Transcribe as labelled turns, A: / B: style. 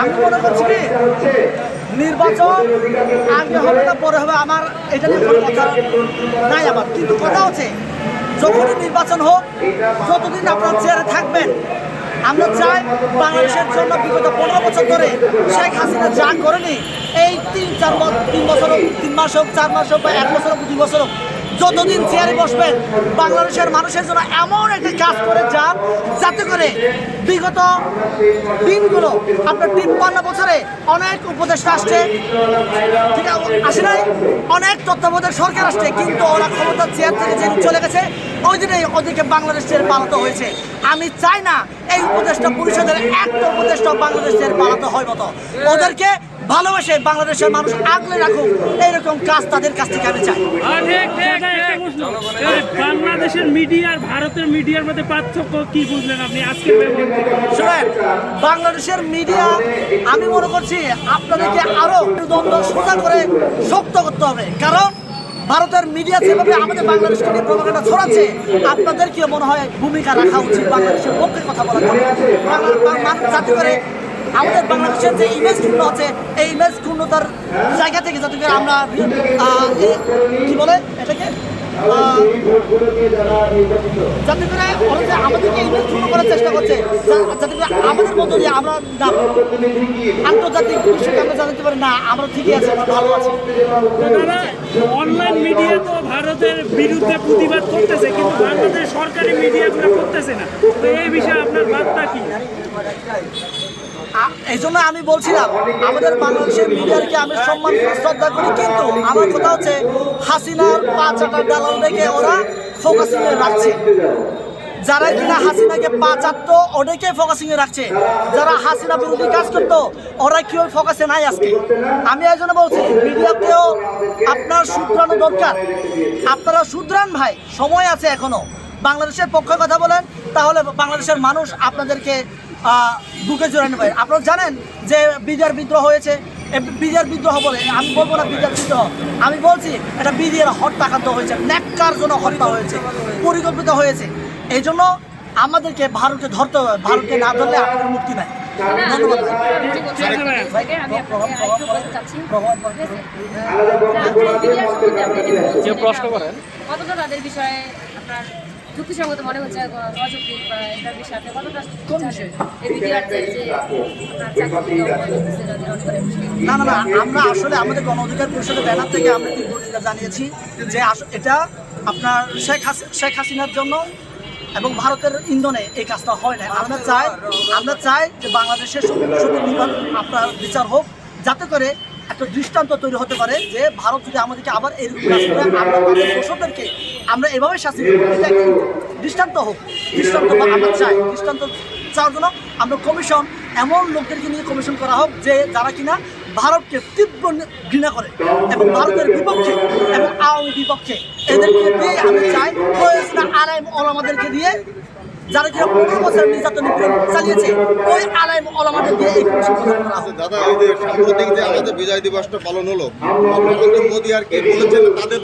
A: আমি মনে করছি কি, নির্বাচন আগে হবে না, পরে হবে। আমার এটা নিয়ে কোনো কথা নাই আমার। কিন্তু কথা হচ্ছে, যখনই নির্বাচন হোক, যতদিন আপনার চেয়ারে থাকবেন, আমরা চাই বাংলাদেশের জন্য বিগত পনেরো বছর ধরে শেখ হাসিনা যা করেনি, এই তিন, চার তিন বছর হোক, তিন মাস হোক, চার মাস হোক বা এক বছর হোক, দুই বছর হোক যতদিন চেয়ারে বসবেন, বাংলাদেশের মানুষের জন্য এমন একটা কাজ করে যান, যাতে করে বিগত দিনগুলো আপনার তিপ্পান্ন বছরে অনেক উপদেষ্টা আসছে। ঠিক আছে নাই? অনেক তত্ত্বাবধায়ক সরকার আসছে, কিন্তু ওরা ক্ষমতার চেয়ার থেকে যেদিন চলে গেছে, ওই দিনেই ওদিকে বাংলাদেশ ছেড়ে পালাতে হয়েছে। আমি চাই না এই উপদেষ্টা পরিষদের একটা উপদেষ্টা বাংলাদেশ ছেড়ে পালাতে হয় মতো। ওদেরকে ভালোবেসে বাংলাদেশের মানুষ আগলে রাখুক এইরকম কাজ তাদের কাছ থেকে আমি চাই।
B: বাংলাদেশের মিডিয়া আর ভারতের মিডিয়ার মধ্যে পার্থক্য কি বুঝলেন আপনি? আজকে
A: শোনেন বাংলাদেশের মিডিয়া আমি মনে করছি আপনাদেরকে আরও দ্বন্দ্ব সোজা করে শক্ত করতে হবে। কারণ ভারতের মিডিয়া যেভাবে আমাদের বাংলাদেশকে নিয়ে প্রভাকাটা ছড়াচ্ছে আপনাদের কি মনে হয় ভূমিকা রাখা উচিত বাংলাদেশের পক্ষে কথা বাংলা- যাতে করে আমাদের বাংলাদেশের যে ইমেজ ক্ষুণ্ণ আছে, এই ইমেজ ক্ষুণ্ণতার জায়গা থেকে যাতে আমরা কি বলে এটাকে? যাতে করে আমাদেরকে করার চেষ্টা করছে যাতে করে আমাদের আমরা আন্তর্জাতিক আমরা পারি না, আমরা ঠিকই ভালো আছি।
B: অনলাইন মিডিয়া তো ভারতের বিরুদ্ধে প্রতিবাদ করতেছে, কিন্তু ভারতের সরকারি মিডিয়াগুলো করতেছে না। তো এই বিষয়ে আপনার বার্তা কি?
A: এই জন্য আমি বলছিলাম, আমাদের বাংলাদেশের মিডিয়াকে আমি সম্মান শ্রদ্ধা করি, কিন্তু আমার কথা হচ্ছে হাসিনার পাঁচ আটার দালাল দেখে ওরা ফোকাসিং এ রাখছে। যারা কিনা হাসিনাকে পা চাটতো ওদেরকে ফোকাসিং এ রাখছে। যারা হাসিনা বিরোধী কাজ করতো, ওরা কেউ ফোকাসে নাই আজকে? আমি এই জন্য বলছি, মিডিয়াকেও আপনার শুধরানো দরকার। আপনারা শুধরান ভাই, সময় আছে এখনও। বাংলাদেশের পক্ষে কথা বলেন, তাহলে বাংলাদেশের মানুষ আপনাদেরকে বুকে জোড়া নেবে আপনারা জানেন যে বিজয়ের বিদ্রোহ হয়েছে। বিজয়ের বিদ্রোহ বলে আমি বলব না বিজয়ের বিদ্রোহ। আমি বলছি এটা বিজয়ের হত্যাকাণ্ড হয়েছে ন্যাক্কার জন্য হত্যা হয়েছে পরিকল্পিত হয়েছে। এই জন্য আমাদেরকে ভারতকে ধরতে হবে। ভারতকে না ধরলে আমাদের মুক্তি নাই। ভাই।
C: যে বলছিলেন, কতটা তাদের বিষয়ে আপনার যুক্তিসঙ্গত মনে হচ্ছে অযৌক্তিক বা এটার বিষয়ে। আপনি কতটা।
A: না না না আমরা আসলে আমাদের গণ অধিকার পরিষদের ব্যানার থেকে আমরা তীব্র জানিয়েছি যে এটা আপনার শেখ শেখ হাসিনার জন্য এবং ভারতের ইন্ধনে এই কাজটা হয় না আমরা চাই আমরা চাই যে বাংলাদেশের আপনার বিচার হোক যাতে করে একটা দৃষ্টান্ত তৈরি হতে পারে যে ভারত যদি আমাদেরকে আবার এরকম কাজ করে, আমরা আমরা এভাবে শাস্তি দৃষ্টান্ত হোক। দৃষ্টান্ত আমরা চাই। দৃষ্টান্ত চাওয়ার জন্য আমরা কমিশন এমন লোকদেরকে নিয়ে কমিশন করা হোক যে যারা কিনা ভারতকে তীব্র ঘৃণা করে এবং ভারতের বিপক্ষে এবং আওয়ামী বিপক্ষে এদেরকে দিয়ে আমি আলাইম ওলামাদেরকে দিয়ে, যারা কিনা পনেরো বছর নির্যাতন চালিয়েছে, ওই আলাইম দিয়ে এই কমিশন করা
D: দাদা, এই যে সাম্প্রতিক যে আমাদের বিজয় দিবসটা পালন হলো মোদী আর কে বলেছেন তাদের